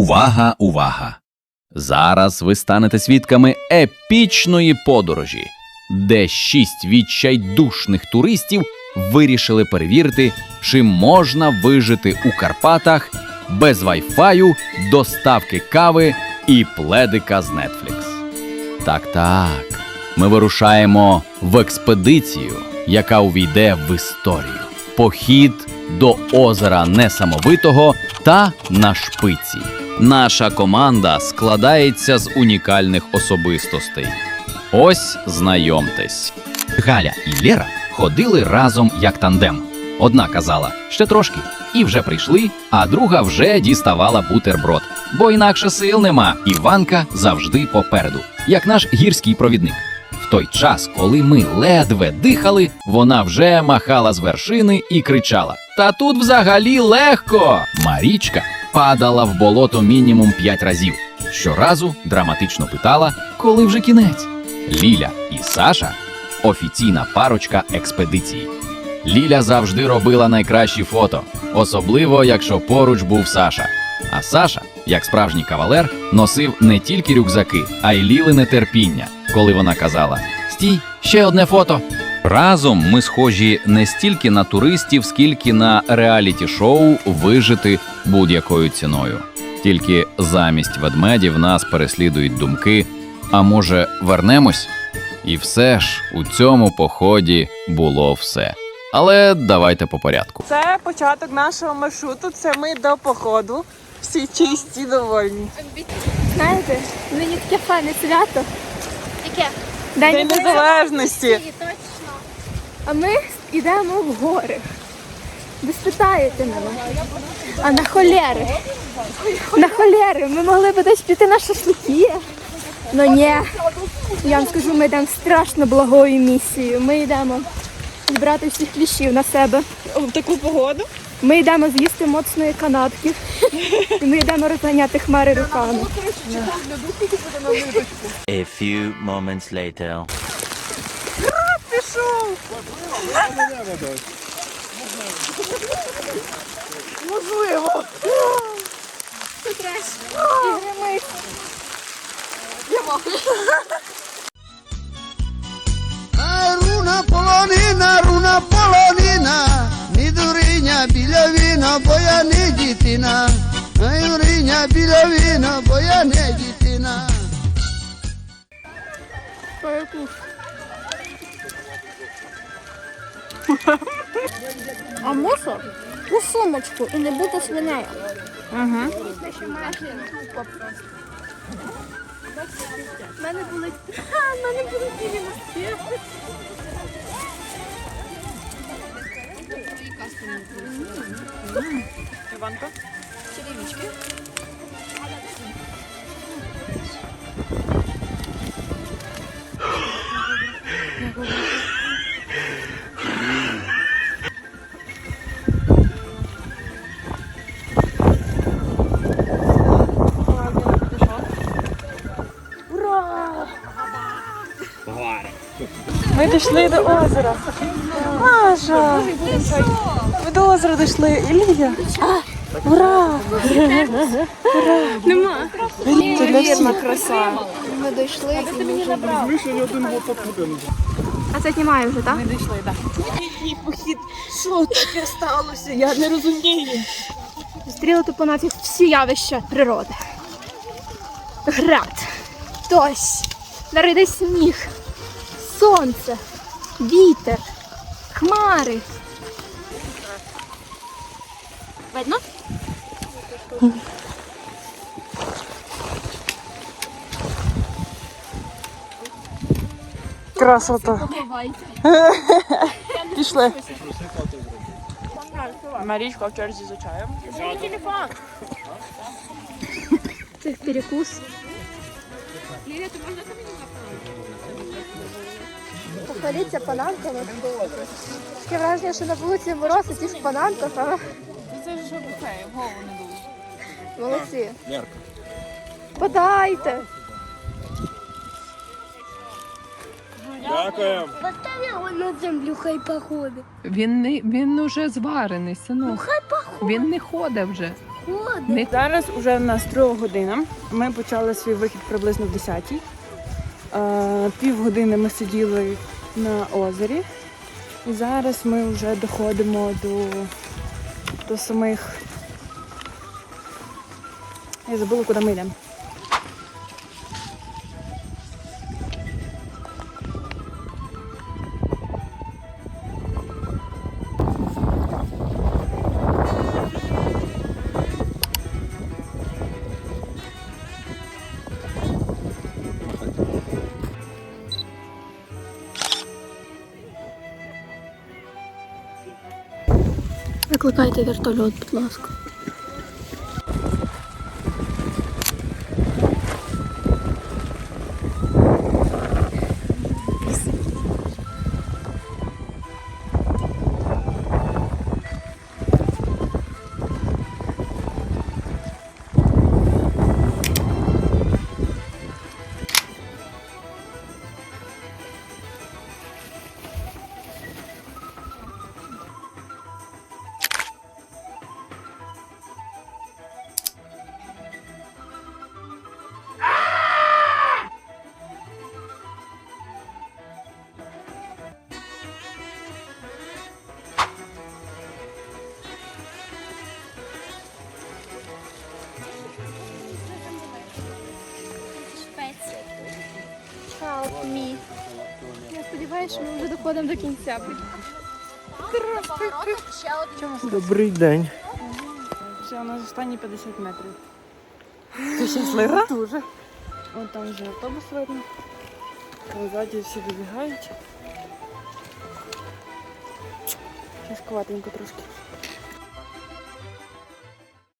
Увага, увага! Зараз ви станете свідками епічної подорожі, де шість відчайдушних туристів вирішили перевірити, чи можна вижити у Карпатах без вайфаю, доставки кави і пледика з Netflix. Так, так. Ми вирушаємо в експедицію, яка увійде в історію. Похід до озера Несамовитого та на шпиці. Наша команда складається з унікальних особистостей. Ось знайомтесь. Галя і Лєра ходили разом як тандем. Одна казала ще трошки, і вже прийшли, а друга вже діставала бутерброд. Бо інакше сил нема. Іванка завжди попереду, як наш гірський провідник. В той час, коли ми ледве дихали, вона вже махала з вершини і кричала: Та тут взагалі легко! Марічка падала в болото мінімум п'ять разів. Щоразу драматично питала, коли вже кінець. Ліля і Саша офіційна парочка експедиції. Ліля завжди робила найкращі фото, особливо якщо поруч був Саша. А Саша, як справжній кавалер, носив не тільки рюкзаки, а й лілине терпіння, коли вона казала: Стій, ще одне фото. Разом ми схожі не стільки на туристів, скільки на реаліті-шоу вижити будь-якою ціною. Тільки замість ведмедів нас переслідують думки. А може, вернемось? І все ж у цьому поході було все. Але давайте по порядку. Це початок нашого маршруту. Це ми до походу. Всі чисті, довольні. Знаєте, мені таке файне свято. Яке? День, День незалежності. А ми йдемо в гори. Ви спитаєте мене. А на холєри. На холєри. Ми могли б десь піти на шашлики. Ну ні. Я вам скажу, ми йдемо страшно благою місією. Ми йдемо збирати всіх кліщів на себе. В таку погоду. Ми йдемо з'їсти моцної канапки. І ми йдемо розганяти хмари руками. A few moments later. Пішов. Можливо. Руна полонина, руна полонина, ні дуриня біля віна, бо я не дітина. Ай, дуриня біля віна, бо я не дітина. А мусор у сумочку і не бути свинею. У мене були в мене були білі носки. Іванка. Ми дійшли до озера. Маша! Ми до озера дійшли. Ілія. Ура! Нема. Це для всіх. краса. Ми дійшли і ми вже А це знімає вже, так? Який похід? Що таке сталося? Я не розумію. Зустріли тут по нафіг всі явища природи. Град, дощ, нариде сніг, сонце, вітер, хмари. Видно? Красота. Пішли. Марічка в черзі за чаєм. Це перекус. Похваліться пананками. Таке враження, що на вулиці мороз, а ті в пананках, а? Це ж це, голову не дуже. Молодці. Подайте. на землю хай походить. Він не він уже зварений, синок. Він не ходить вже. Походи. Зараз вже в нас друга година. Ми почали свій вихід приблизно в 10-й. Е, Півгодини ми сиділи на озері. І зараз ми вже доходимо до, до самих. Я забула, куди ми йдемо. Викликайте вертольот, будь ласка. Help me. Я сподіваюся, що ми вже доходимо до кінця. Добрий день. Все, у нас останні 50 метрів. Ти щаслива? Дуже. Вон там вже автобус видно. Ззаді всі вибігають. Тяжковатенько трошки.